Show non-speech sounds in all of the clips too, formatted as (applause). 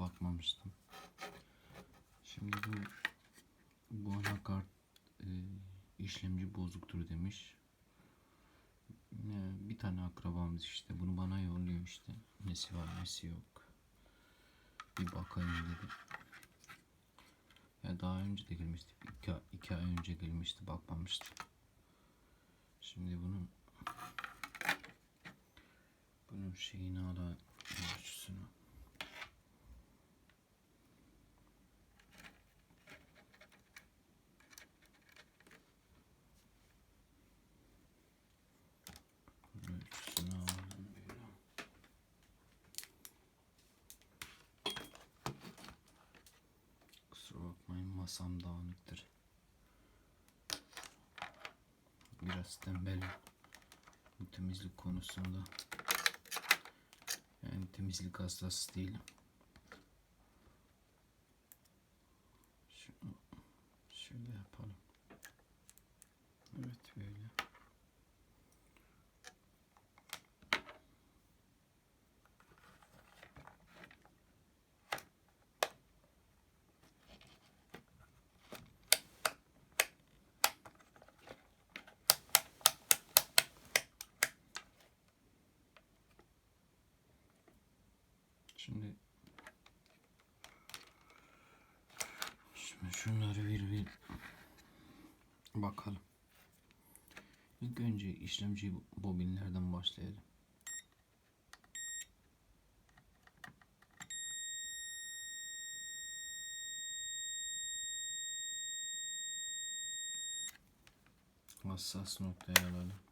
bakmamıştım. Şimdi bu bu anakart e, işlemci bozuktur demiş. E, bir tane akrabamız işte bunu bana yolluyor işte. Nesi var nesi yok. Bir bakayım dedi. Ya daha önce de gelmişti. İki, iki ay önce gelmişti bakmamıştım. Şimdi bunun bunun şeyini ala. Ölçüsünü alalım böyle. Kusura bakmayın masam dağınıktır. Biraz tembelim bu temizlik konusunda. Yani temizlik hastası değilim. Şunu şöyle yapalım. Evet böyle. Şimdi Şimdi şunları bir bir bakalım. İlk önce işlemci bobinlerden başlayalım. Hassas noktaya alalım.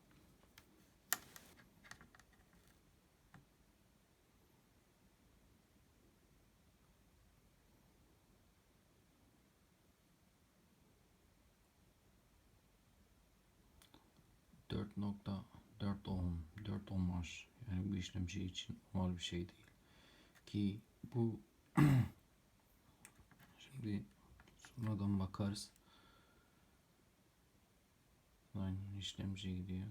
Dört nokta dört ohm, dört ohmaj. Yani bu işlemci için normal bir şey değil. Ki bu (clears throat) şimdi sonradan bakarız. Aynı işlemci gidiyor.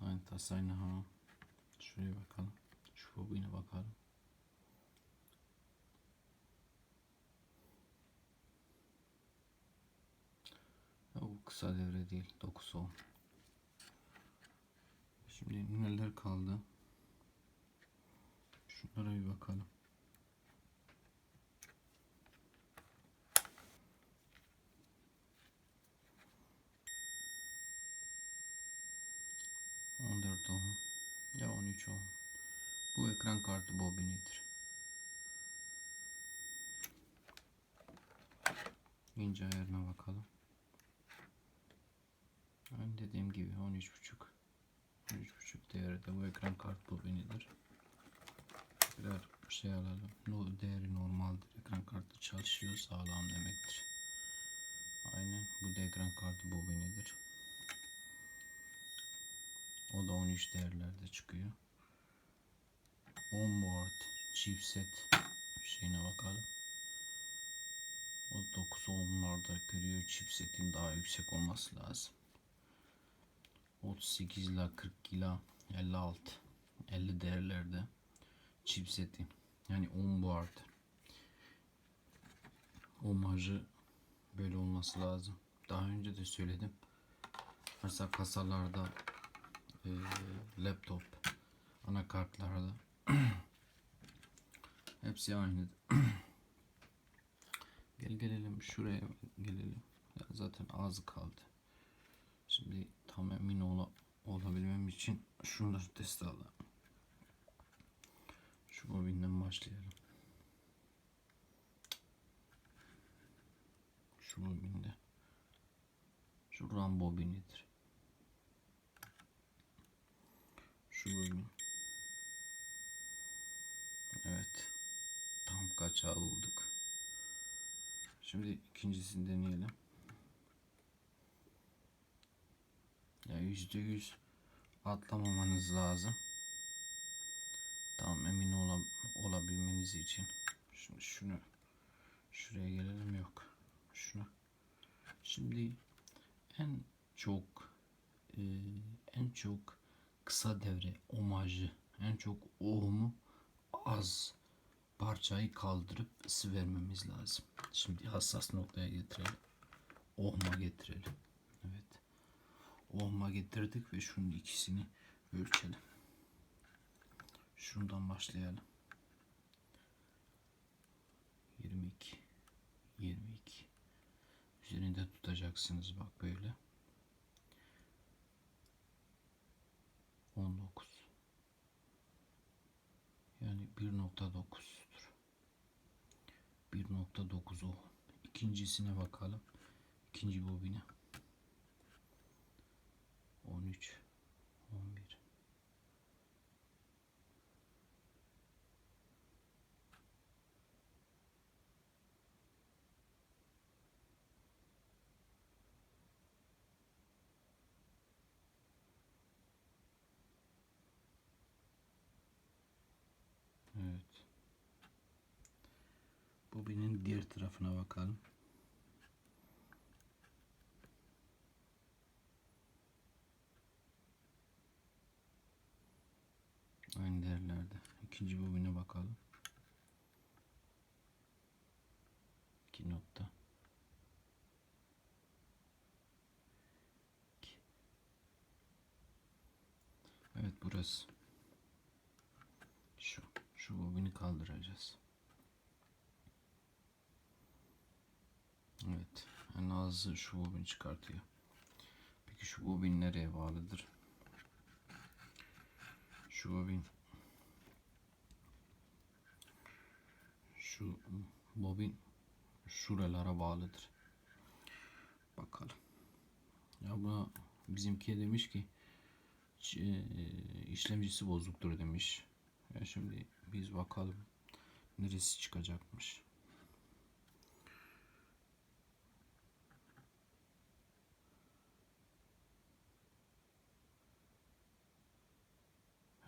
Aynı tasayla ha. Şuraya bakalım. Şu bobine bakalım. Ya bu kısa devre değil. 9 ohm. Şimdi neler kaldı? Şunlara bir bakalım. On dört ohm. Ya 13 ohm. Bu ekran kartı bobinidir. İnce ayarına bakalım. Dediğim gibi 13.5 13.5 değerde bu ekran kart bobinidir. Birer şey alalım. No, değeri normaldir. Ekran kartı çalışıyor sağlam demektir. Aynen bu da ekran kartı bobinidir. O da 13 değerlerde çıkıyor. Onboard chipset şeyine bakalım. O 9 ohmlarda görüyor. Chipsetin daha yüksek olması lazım. 38 ila 40 ila 56 50 değerlerde chipseti yani onboard omajı böyle olması lazım. Daha önce de söyledim. Mesela kasalarda e, laptop anakartlarda (clears throat) hepsi aynı. (clears throat) Gel gelelim şuraya gelelim. Ya zaten az kaldı. Şimdi tam emin ola, olabilmem için şunları test alalım. Şu bobinden başlayalım. Şu bobinde. Şu RAM bobinidir. Şu bobin. Evet. Tam kaçağı bulduk. Şimdi ikincisini deneyelim. Yüzde yüz atlamamanız lazım. Tamam emin ola, olabilmeniz için. Şimdi şunu şuraya gelelim yok. Şunu. Şimdi en çok e, en çok kısa devre omajı en çok ohmu az parçayı kaldırıp ısı vermemiz lazım. Şimdi hassas noktaya getirelim. Ohma getirelim. Evet. Ohma getirdik ve şunun ikisini ölçelim. Şundan başlayalım. 22 22 Üzerinde tutacaksınız bak böyle. 19 yani 1.9'dur. 1.9 o. İkincisine bakalım. İkinci bobine. 13 11 Evet. Bobinin diğer tarafına bakalım. Aynı değerlerde. İkinci bobine bakalım. 2 nokta. Evet burası. Şu. Şu bobini kaldıracağız. Evet. En azı şu bobin çıkartıyor. Peki şu bobin nereye bağlıdır? Şu bobin şu bobin şuralara bağlıdır. Bakalım. Ya bu bizimki demiş ki e, işlemcisi bozuktur demiş. Ya şimdi biz bakalım neresi çıkacakmış.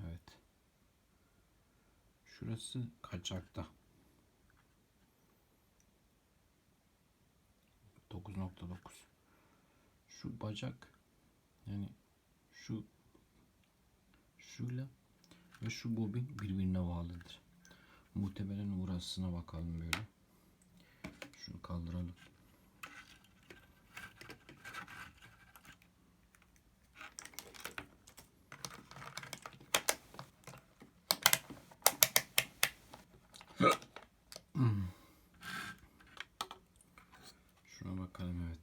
Evet. Şurası kaçakta. 9.9 Şu bacak yani şu şuyla ve şu bobin birbirine bağlıdır. Muhtemelen burasına bakalım böyle. Şunu kaldıralım. Şuna bakalım evet.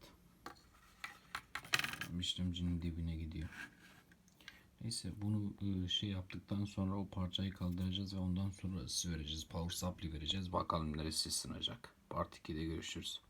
İşlemcinin dibine gidiyor. Neyse bunu e, şey yaptıktan sonra o parçayı kaldıracağız ve ondan sonra ısı vereceğiz. Power supply vereceğiz. Bakalım neresi ısınacak. Part 2'de görüşürüz.